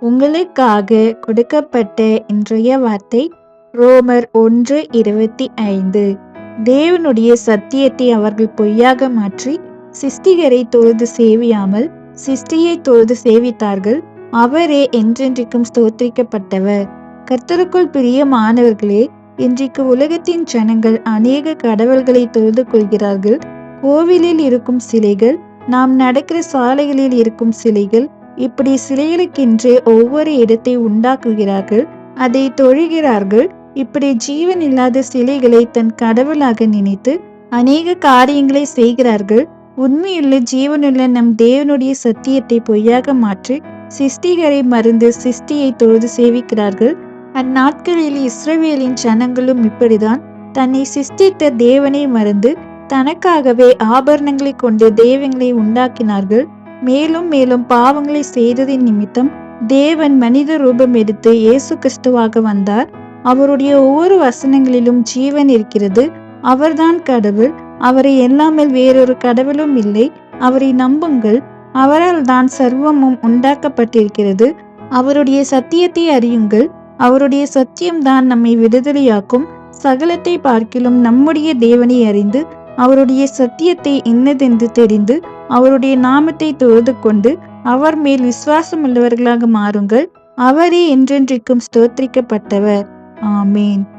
உங்களுக்காக கொடுக்கப்பட்ட இன்றைய வார்த்தை ரோமர் ஒன்று இருபத்தி ஐந்து. தேவனுடைய சத்தியத்தை அவர்கள் பொய்யாக மாற்றி சிஸ்டிகரை தொழுது சேவியாமல் சிஸ்டியை தொழுது சேவித்தார்கள். அவரே என்றென்றைக்கும் ஸ்தோத்திரிக்கப்பட்டவர். கர்த்தருக்குள் பிரியமானவர்களே இன்றைக்கு உலகத்தின் ஜனங்கள் அநேக கடவுள்களை தொழுது கொள்கிறார்கள். கோவிலில் இருக்கும் சிலைகள் நாம் நடக்கிற சாலைகளில் இருக்கும் சிலைகள் இப்படி சிலைகளுக்கென்று ஒவ்வொரு இடத்தை உண்டாக்குகிறார்கள் அதை தொழுகிறார்கள் இப்படி ஜீவன் இல்லாத சிலைகளை தன் கடவுளாக நினைத்து அநேக காரியங்களை செய்கிறார்கள் உண்மையுள்ள ஜீவனுள்ள நம் தேவனுடைய சத்தியத்தை பொய்யாக மாற்றி சிஸ்டிகரை மருந்து சிஸ்டியை தொழுது சேவிக்கிறார்கள். அந்நாட்களில் இஸ்ரவேலின் ஜனங்களும் இப்படிதான் தன்னை சிஸ்டித்த தேவனை மறந்து தனக்காகவே ஆபரணங்களை கொண்டு தெய்வங்களை உண்டாக்கினார்கள். மேலும் மேலும் பாவங்களை செய்ததின் நிமித்தம் தேவன் மனித ரூபம் எடுத்து இயேசு கிறிஸ்துவாக வந்தார். அவருடைய ஒவ்வொரு வசனங்களிலும் ஜீவன் இருக்கிறது. அவர்தான் கடவுள். அவரை எல்லாமே வேறொரு கடவுளும் இல்லை. அவரை நம்புங்கள். அவரால் தான் சர்வமும் உண்டாக்கப்பட்டிருக்கிறது. அவருடைய சத்தியத்தை அறியுங்கள். அவருடைய சத்தியம்தான் நம்மை விடுதலையாக்கும். சகலத்தை பார்க்கிலும் நம்முடைய தேவனை அறிந்து அவருடைய சத்தியத்தை என்னதென்று தெரிந்து அவருடைய நாமத்தை தொழுது கொண்டு அவர் மேல் விசுவாசமுள்ளவர்களாக மாறுங்கள். அவரே என்றென்றைக்கும் ஸ்தோத்திரிக்கப்பட்டவர். ஆமேன்.